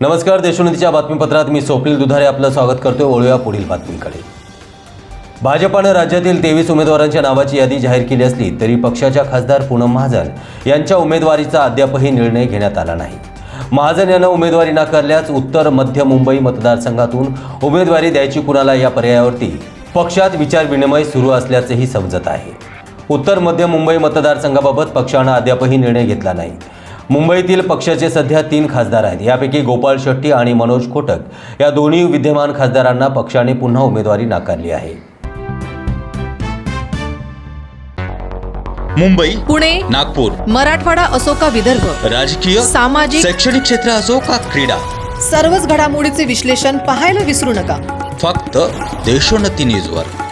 नमस्कार देशोन्नतीच्या बातमीपत्रात मी स्वप्नील दुधारे आपलं स्वागत करतोय. ओळूया पुढील बातमीकडे. भाजपानं राज्यातील तेवीस उमेदवारांच्या नावाची यादी जाहीर केली असली तरी पक्षाच्या खासदार पूनम महाजन यांच्या उमेदवारीचा अद्यापही निर्णय घेण्यात आला नाही. महाजन यांना उमेदवारी नाकारल्यास उत्तर मध्य मुंबई मतदारसंघातून उमेदवारी द्यायची कुणाला या पर्यायावरती? पक्षात विचारविनिमय सुरू असल्याचेही समजत आहे. उत्तर मध्य मुंबई मतदारसंघाबाबत पक्षानं अद्यापही निर्णय घेतला नाही. मुंबईतील पक्षाचे सध्या तीन खासदार आहेत. यापैकी गोपाळ शेट्टी आणि मनोज कोटक या दोन्ही विद्यमान खासदारांना पक्षाने पुन्हा उमेदवारी नाकारली आहे. मुंबई पुणे नागपूर मराठवाडा असो का विदर्भ राजकीय सामाजिक शैक्षणिक क्षेत्र असो का क्रीडा सर्वच घडामोडीचे विश्लेषण पाहायला विसरू नका. फक्त देशोन्नती न्यूजवर.